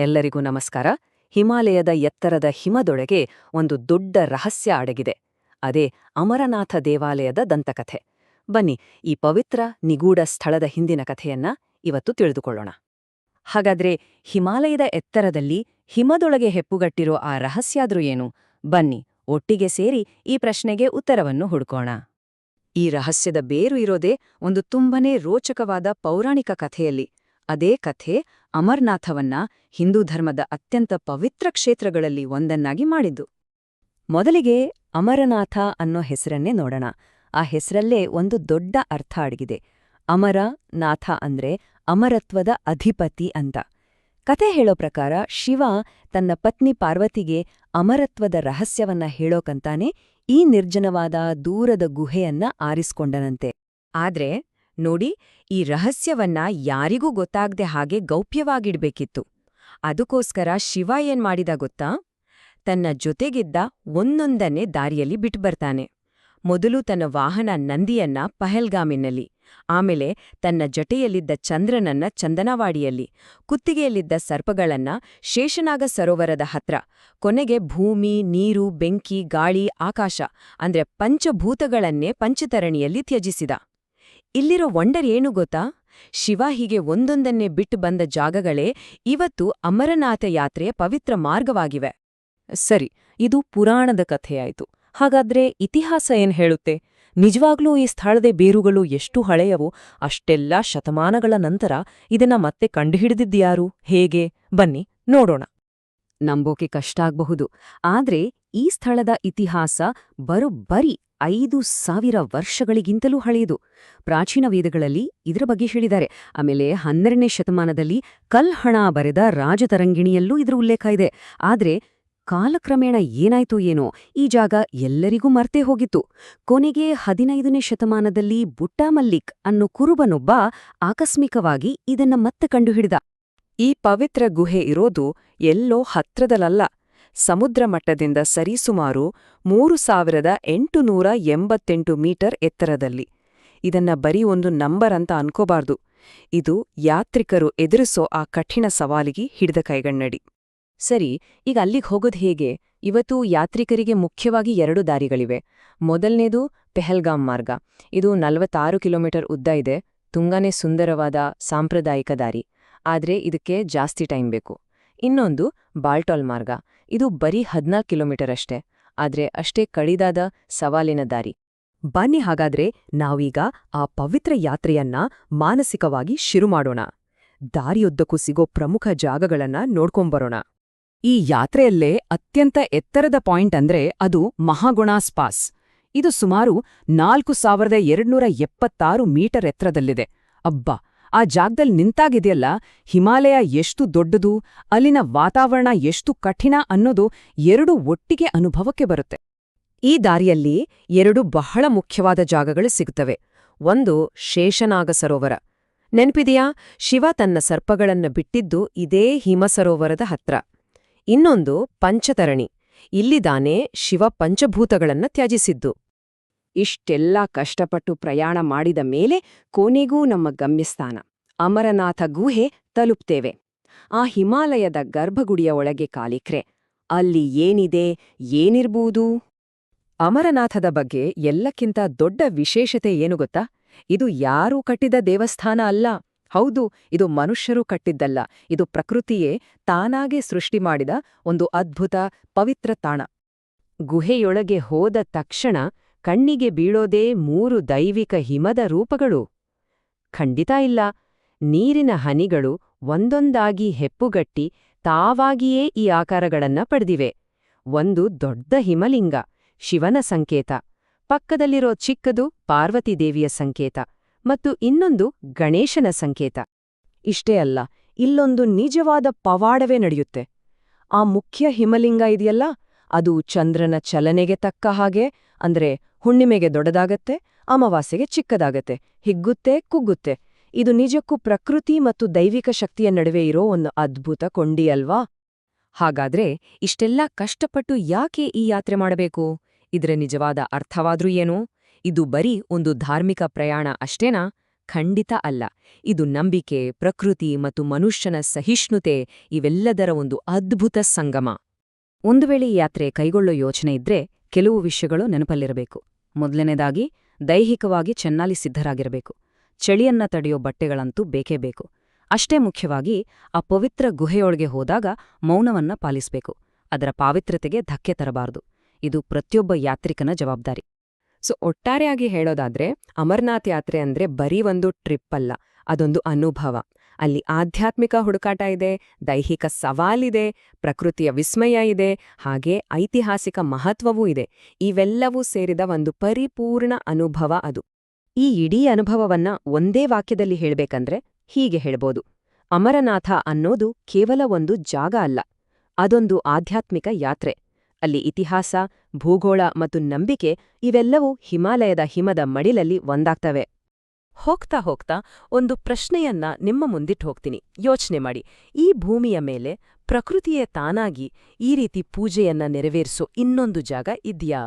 ಎಲ್ಲರಿಗೂ ನಮಸ್ಕಾರ. ಹಿಮಾಲಯದ ಎತ್ತರದ ಹಿಮದೊಳಗೆ ಒಂದು ದೊಡ್ಡ ರಹಸ್ಯ ಅಡಗಿದೆ. ಅದೇ ಅಮರನಾಥ ದೇವಾಲಯದ ದಂತಕಥೆ. ಬನ್ನಿ, ಈ ಪವಿತ್ರ, ನಿಗೂಢ ಸ್ಥಳದ ಹಿಂದಿನ ಕಥೆಯನ್ನ ಇವತ್ತು ತಿಳಿದುಕೊಳ್ಳೋಣ. ಹಾಗಾದ್ರೆ ಹಿಮಾಲಯದ ಎತ್ತರದಲ್ಲಿ ಹಿಮದೊಳಗೆ ಹೆಪ್ಪುಗಟ್ಟಿರೋ ಆ ರಹಸ್ಯಾದ್ರೂ ಏನು? ಬನ್ನಿ, ಒಟ್ಟಿಗೆ ಸೇರಿ ಈ ಪ್ರಶ್ನೆಗೆ ಉತ್ತರವನ್ನು ಹುಡುಕೋಣ. ಈ ರಹಸ್ಯದ ಬೇರು ಇರೋದೇ ಒಂದು ತುಂಬನೇ ರೋಚಕವಾದ ಪೌರಾಣಿಕ ಕಥೆಯಲ್ಲಿ. ಅದೇ ಕಥೆ ಅಮರನಾಥವನ್ನ ಹಿಂದೂ ಧರ್ಮದ ಅತ್ಯಂತ ಪವಿತ್ರ ಕ್ಷೇತ್ರಗಳಲ್ಲಿ ಒಂದನ್ನಾಗಿ ಮಾಡಿದ್ದು. ಮೊದಲಿಗೆ ಅಮರನಾಥ ಅನ್ನೋ ಹೆಸರನ್ನೇ ನೋಡೋಣ. ಆ ಹೆಸರಲ್ಲೇ ಒಂದು ದೊಡ್ಡ ಅರ್ಥ ಅಡಗಿದೆ. ಅಮರ, ನಾಥ ಅಂದ್ರೆ ಅಮರತ್ವದ ಅಧಿಪತಿ ಅಂತ. ಕತೆ ಹೇಳೋ ಪ್ರಕಾರ ಶಿವ ತನ್ನ ಪತ್ನಿ ಪಾರ್ವತಿಗೆ ಅಮರತ್ವದ ರಹಸ್ಯವನ್ನ ಹೇಳೋಕಂತಾನೆ ಈ ನಿರ್ಜನವಾದ ದೂರದ ಗುಹೆಯನ್ನ ಆರಿಸ್ಕೊಂಡನಂತೆ. ಆದ್ರೆ ನೋಡಿ, ಈ ರಹಸ್ಯವನ್ನ ಯಾರಿಗೂ ಗೊತ್ತಾಗದೆ ಹಾಗೆ ಗೌಪ್ಯವಾಗಿಡ್ಬೇಕಿತ್ತು. ಅದಕ್ಕೋಸ್ಕರ ಶಿವ ಏನ್ ಮಾಡಿದ ಗೊತ್ತಾ? ತನ್ನ ಜೊತೆಗಿದ್ದ ಒಂದೊಂದನ್ನೇ ದಾರಿಯಲ್ಲಿ ಬಿಟ್ಬರ್ತಾನೆ ಮೊದಲು ತನ್ನ ವಾಹನ ನಂದಿಯನ್ನ ಪಹಲ್ಗಾಮಿನಲ್ಲಿ, ಆಮೇಲೆ ತನ್ನ ಜಟೆಯಲ್ಲಿದ್ದ ಚಂದ್ರನನ್ನ ಚಂದನವಾಡಿಯಲ್ಲಿ, ಕುತ್ತಿಗೆಯಲ್ಲಿದ್ದ ಸರ್ಪಗಳನ್ನ ಶೇಷನಾಗ ಸರೋವರದ ಹತ್ರ, ಕೊನೆಗೆ ಭೂಮಿ, ನೀರು, ಬೆಂಕಿ, ಗಾಳಿ, ಆಕಾಶ, ಅಂದ್ರೆ ಪಂಚಭೂತಗಳನ್ನೇ ಪಂಚತರಣಿಯಲ್ಲಿ ತ್ಯಜಿಸಿದ. ಇಲ್ಲಿರೋ ವಂಡರ್ ಏನು ಗೊತ್ತಾ? ಶಿವ ಹೀಗೆ ಒಂದೊಂದನ್ನೇ ಬಿಟ್ಟು ಬಂದ ಜಾಗಗಳೇ ಇವತ್ತು ಅಮರನಾಥ ಯಾತ್ರೆಯ ಪವಿತ್ರ ಮಾರ್ಗವಾಗಿವೆ. ಸರಿ, ಇದು ಪುರಾಣದ ಕಥೆಯಾಯಿತು. ಹಾಗಾದ್ರೆ ಇತಿಹಾಸ ಏನ್ ಹೇಳುತ್ತೆ? ನಿಜವಾಗ್ಲೂ ಈ ಸ್ಥಳದ ಬೇರುಗಳು ಎಷ್ಟು ಹಳೆಯವು? ಅಷ್ಟೆಲ್ಲ ಶತಮಾನಗಳ ನಂತರ ಇದನ್ನ ಮತ್ತೆ ಕಂಡುಹಿಡಿದಿದ್ದ್ಯಾರು? ಹೇಗೆ? ಬನ್ನಿ, ನೋಡೋಣ. ನಂಬೋಕೆ ಕಷ್ಟ ಆಗಬಹುದು. ಆದ್ರೆ ಈ ಸ್ಥಳದ ಇತಿಹಾಸ ಬರೋಬ್ಬರಿ. ಐದು ಸಾವಿರ ವರ್ಷಗಳಿಗಿಂತಲೂ ಹಳೆಯದು. ಪ್ರಾಚೀನ ವೇದಗಳಲ್ಲಿ ಇದರ ಬಗ್ಗೆ ಹೇಳಿದ್ದಾರೆ. ಆಮೇಲೆ ಹನ್ನೆರಡನೇ ಶತಮಾನದಲ್ಲಿ ಕಲ್ಹಣ ಬರೆದ ರಾಜತರಂಗಿಣಿಯಲ್ಲೂ ಇದರ ಉಲ್ಲೇಖ ಇದೆ. ಆದ್ರೆ ಕಾಲಕ್ರಮೇಣ ಏನಾಯ್ತು ಏನೋ, ಈ ಜಾಗ ಎಲ್ಲರಿಗೂ ಮರ್ತೇ ಹೋಗಿತ್ತು. ಕೊನೆಗೆ ಹದಿನೈದನೇ ಶತಮಾನದಲ್ಲಿ ಬುಟ್ಟಾ ಮಲ್ಲಿಕ್ ಅನ್ನೋ ಕುರುಬನೊಬ್ಬ ಆಕಸ್ಮಿಕವಾಗಿ ಇದನ್ನ ಮತ್ತೆ ಕಂಡುಹಿಡಿದ. ಈ ಪವಿತ್ರ ಗುಹೆ ಇರೋದು ಎಲ್ಲೋ ಹತ್ರದಲಲ್ಲ. ಸಮುದ್ರ ಮಟ್ಟದಿಂದ ಸರಿಸುಮಾರು ಮೂರು ಸಾವಿರದ ಎಂಟುನೂರ ಎಂಬತ್ತೆಂಟು ಮೀಟರ್ ಎತ್ತರದಲ್ಲಿ. ಇದನ್ನ ಬರೀ ಒಂದು ನಂಬರ್ ಅಂತ ಅನ್ಕೋಬಾರ್ದು. ಇದು ಯಾತ್ರಿಕರು ಎದುರಿಸೋ ಆ ಕಠಿಣ ಸವಾಲಿಗೆ ಹಿಡಿದ ಕೈಗಣ್ಣಡಿ ಸರಿ, ಈಗ ಅಲ್ಲಿಗೆ ಹೋಗೋದು ಹೇಗೆ? ಇವತ್ತು ಯಾತ್ರಿಕರಿಗೆ ಮುಖ್ಯವಾಗಿ ಎರಡು ದಾರಿಗಳಿವೆ. ಮೊದಲನೇದು ಪೆಹಲ್ಗಾಮ್ ಮಾರ್ಗ. ಇದು ನಲವತ್ತಾರು ಕಿಲೋಮೀಟರ್ ಉದ್ದ ಇದೆ. ತುಂಬಾನೇ ಸುಂದರವಾದ ಸಾಂಪ್ರದಾಯಿಕ ದಾರಿ. ಆದರೆ ಇದಕ್ಕೆ ಜಾಸ್ತಿ ಟೈಮ್ ಬೇಕು. ಇನ್ನೊಂದು ಬಾಲ್ಟಾಲ್ ಮಾರ್ಗ. ಇದು ಬರೀ ಹದಿನಾಲ್ಕು ಕಿಲೋಮೀಟರ್ ಅಷ್ಟೇ. ಆದ್ರೆ ಅಷ್ಟೇ ಕಡಿದಾದ ಸವಾಲಿನ ದಾರಿ. ಬನ್ನಿ ಹಾಗಾದ್ರೆ ನಾವೀಗ ಆ ಪವಿತ್ರ ಯಾತ್ರೆಯನ್ನ ಮಾನಸಿಕವಾಗಿ ಶುರು ಮಾಡೋಣ. ದಾರಿಯುದ್ದಕ್ಕೂ ಸಿಗೋ ಪ್ರಮುಖ ಜಾಗಗಳನ್ನ ನೋಡ್ಕೊಂಬರೋಣ. ಈ ಯಾತ್ರೆಯಲ್ಲೇ ಅತ್ಯಂತ ಎತ್ತರದ ಪಾಯಿಂಟ್ ಅಂದ್ರೆ ಅದು ಮಹಾಗುಣಾಸ್ ಪಾಸ್ ಇದು ಸುಮಾರು ನಾಲ್ಕು ಸಾವಿರದ ಎರಡ್ನೂರ ಎಪ್ಪತ್ತಾರು ಮೀಟರ್ ಎತ್ತರದಲ್ಲಿದೆ. ಅಬ್ಬಾ! ಆ ಜಾಗದಲ್ಲಿ ನಿಂತಾಗಿದೆಯಲ್ಲ, ಹಿಮಾಲಯ ಎಷ್ಟು ದೊಡ್ಡದು, ಅಲ್ಲಿನ ವಾತಾವರಣ ಎಷ್ಟು ಕಠಿಣ ಅನ್ನೋದು ಎರಡು ಒಟ್ಟಿಗೆ ಅನುಭವಕ್ಕೆ ಬರುತ್ತೆ. ಈ ದಾರಿಯಲ್ಲಿ ಎರಡು ಬಹಳ ಮುಖ್ಯವಾದ ಜಾಗಗಳು ಸಿಗುತ್ತವೆ. ಒಂದು ಶೇಷನಾಗ ಸರೋವರ. ನೆನ್ಪಿದೆಯಾ? ಶಿವ ತನ್ನ ಸರ್ಪಗಳನ್ನ ಬಿಟ್ಟಿದ್ದು ಇದೇ ಹಿಮಸರೋವರದ ಹತ್ರ. ಇನ್ನೊಂದು ಪಂಚತರಣಿ. ಇಲ್ಲಿದಾನೆ ಶಿವ ಪಂಚಭೂತಗಳನ್ನ ತ್ಯಜಿಸಿದ್ದು. ಇಷ್ಟೆಲ್ಲ ಕಷ್ಟಪಟ್ಟು ಪ್ರಯಾಣ ಮಾಡಿದ ಮೇಲೆ ಕೊನೆಗೂ ನಮ್ಮ ಗಮ್ಯಸ್ಥಾನ, ಅಮರನಾಥ ಗುಹೆ ತಲುಪ್ತೇವೆ. ಆ ಹಿಮಾಲಯದ ಗರ್ಭಗುಡಿಯ ಒಳಗೆ ಕಾಲಿಕ್ರೆ ಅಲ್ಲಿ ಏನಿದೆ, ಏನಿರ್ಬೂದು? ಅಮರನಾಥದ ಬಗ್ಗೆ ಎಲ್ಲಕ್ಕಿಂತ ದೊಡ್ಡ ವಿಶೇಷತೆ ಏನು ಗೊತ್ತಾ? ಇದು ಯಾರೂ ಕಟ್ಟಿದ ದೇವಸ್ಥಾನ ಅಲ್ಲ. ಹೌದು, ಇದು ಮನುಷ್ಯರು ಕಟ್ಟಿದ್ದಲ್ಲ. ಇದು ಪ್ರಕೃತಿಯೇ ತಾನಾಗೆ ಸೃಷ್ಟಿ ಮಾಡಿದ ಒಂದು ಅದ್ಭುತ ಪವಿತ್ರ ತಾಣ. ಗುಹೆಯೊಳಗೆ ಹೋದ ತಕ್ಷಣ ಕಣ್ಣಿಗೆ ಬೀಳೋದೇ ಮೂರು ದೈವಿಕ ಹಿಮದ ರೂಪಗಳು. ಖಂಡಿತ ಇಲ್ಲ. ನೀರಿನ ಹನಿಗಳು ಒಂದೊಂದಾಗಿ ಹೆಪ್ಪುಗಟ್ಟಿ ತಾವಾಗಿಯೇ ಈ ಆಕಾರಗಳನ್ನ ಪಡೆದಿವೆ. ಒಂದು ದೊಡ್ಡ ಹಿಮಲಿಂಗ, ಶಿವನ ಸಂಕೇತ. ಪಕ್ಕದಲ್ಲಿರೋ ಚಿಕ್ಕದು ಪಾರ್ವತಿದೇವಿಯ ಸಂಕೇತ ಮತ್ತು ಇನ್ನೊಂದು ಗಣೇಶನ ಸಂಕೇತ. ಇಷ್ಟೇ ಅಲ್ಲ, ಇಲ್ಲೊಂದು ನಿಜವಾದ ಪವಾಡವೇ ನಡೆಯುತ್ತೆ. ಆ ಮುಖ್ಯ ಹಿಮಲಿಂಗ ಇದೆಯಲ್ಲ, ಅದು ಚಂದ್ರನ ಚಲನೆಗೆ ತಕ್ಕ ಹಾಗೆ, ಅಂದ್ರೆ ಹುಣ್ಣಿಮೆಗೆ ದೊಡ್ಡದಾಗತ್ತೆ, ಅಮಾವಾಸ್ಯೆಗೆ ಚಿಕ್ಕದಾಗತ್ತೆ, ಹಿಗ್ಗುತ್ತೆ, ಕುಗ್ಗುತ್ತೆ. ಇದು ನಿಜಕ್ಕೂ ಪ್ರಕೃತಿ ಮತ್ತು ದೈವಿಕ ಶಕ್ತಿಯ ನಡುವೆ ಇರೋ ಒಂದು ಅದ್ಭುತ ಕೊಂಡಿಯಲ್ವಾ? ಹಾಗಾದ್ರೆ ಇಷ್ಟೆಲ್ಲ ಕಷ್ಟಪಟ್ಟು ಯಾಕೆ ಈ ಯಾತ್ರೆ ಮಾಡಬೇಕು? ಇದರ ನಿಜವಾದ ಅರ್ಥವಾದ್ರೂ ಏನು? ಇದು ಬರೀ ಒಂದು ಧಾರ್ಮಿಕ ಪ್ರಯಾಣ ಅಷ್ಟೇನಾ? ಖಂಡಿತ ಅಲ್ಲ. ಇದು ನಂಬಿಕೆ, ಪ್ರಕೃತಿ ಮತ್ತು ಮನುಷ್ಯನ ಸಹಿಷ್ಣುತೆ ಇವೆಲ್ಲದರ ಒಂದು ಅದ್ಭುತ ಸಂಗಮ. ಒಂದು ವೇಳೆ ಯಾತ್ರೆ ಕೈಗೊಳ್ಳೋ ಯೋಚನೆ ಇದ್ರೆ ಕೆಲವು ವಿಷಯಗಳು ನೆನಪಲ್ಲಿರಬೇಕು. ಮೊದಲನೇದಾಗಿ ದೈಹಿಕವಾಗಿ ಚೆನ್ನಾಗಿ ಸಿದ್ಧರಾಗಿರಬೇಕು. ಚಳಿಯನ್ನ ತಡೆಯೋ ಬಟ್ಟೆಗಳಂತೂ ಬೇಕೇ ಬೇಕು. ಅಷ್ಟೇ ಮುಖ್ಯವಾಗಿ ಆ ಪವಿತ್ರ ಗುಹೆಯೊಳಗೆ ಹೋದಾಗ ಮೌನವನ್ನ ಪಾಲಿಸಬೇಕು. ಅದರ ಪಾವಿತ್ರತೆಗೆ ಧಕ್ಕೆ ತರಬಾರದು. ಇದು ಪ್ರತಿಯೊಬ್ಬ ಯಾತ್ರಿಕನ ಜವಾಬ್ದಾರಿ. ಸೊ, ಒಟ್ಟಾರೆಯಾಗಿ ಹೇಳೋದಾದ್ರೆ ಅಮರನಾಥ್ ಯಾತ್ರೆ ಅಂದ್ರೆ ಬರೀ ಒಂದು ಟ್ರಿಪ್ ಅಲ್ಲ, ಅದೊಂದು ಅನುಭವ. ಅಲ್ಲಿ ಆಧ್ಯಾತ್ಮಿಕ ಹುಡುಕಾಟ ಇದೆ, ದೈಹಿಕ ಸವಾಲಿದೆ, ಪ್ರಕೃತಿಯ ವಿಸ್ಮಯ ಇದೆ, ಹಾಗೆ ಐತಿಹಾಸಿಕ ಮಹತ್ವವೂ ಇದೆ. ಇವೆಲ್ಲವೂ ಸೇರಿದ ಒಂದು ಪರಿಪೂರ್ಣ ಅನುಭವ ಅದು. ಈ ಇಡೀ ಅನುಭವವನ್ನ ಒಂದೇ ವಾಕ್ಯದಲ್ಲಿ ಹೇಳಬೇಕಂದ್ರೆ ಹೀಗೆ ಹೇಳ್ಬೋದು. ಅಮರನಾಥ ಅನ್ನೋದು ಕೇವಲ ಒಂದು ಜಾಗ ಅಲ್ಲ, ಅದೊಂದು ಆಧ್ಯಾತ್ಮಿಕ ಯಾತ್ರೆ. ಅಲ್ಲಿ ಇತಿಹಾಸ, ಭೂಗೋಳ ಮತ್ತು ನಂಬಿಕೆ ಇವೆಲ್ಲವೂ ಹಿಮಾಲಯದ ಹಿಮದ ಮಡಿಲಲ್ಲಿ ಒಂದಾಗ್ತವೆ. ಹೋಗ್ತಾ ಹೋಗ್ತಾ ಒಂದು ಪ್ರಶ್ನೆಯನ್ನ ನಿಮ್ಮ ಮುಂದಿಟ್ಟು ಹೋಗ್ತೀನಿ. ಯೋಚನೆ ಮಾಡಿ. ಈ ಭೂಮಿಯ ಮೇಲೆ ಪ್ರಕೃತಿಯೇ ತಾನಾಗಿ ಈ ರೀತಿ ಪೂಜೆಯನ್ನ ನೆರವೇರಿಸೋ ಇನ್ನೊಂದು ಜಾಗ ಇದ್ಯಾ?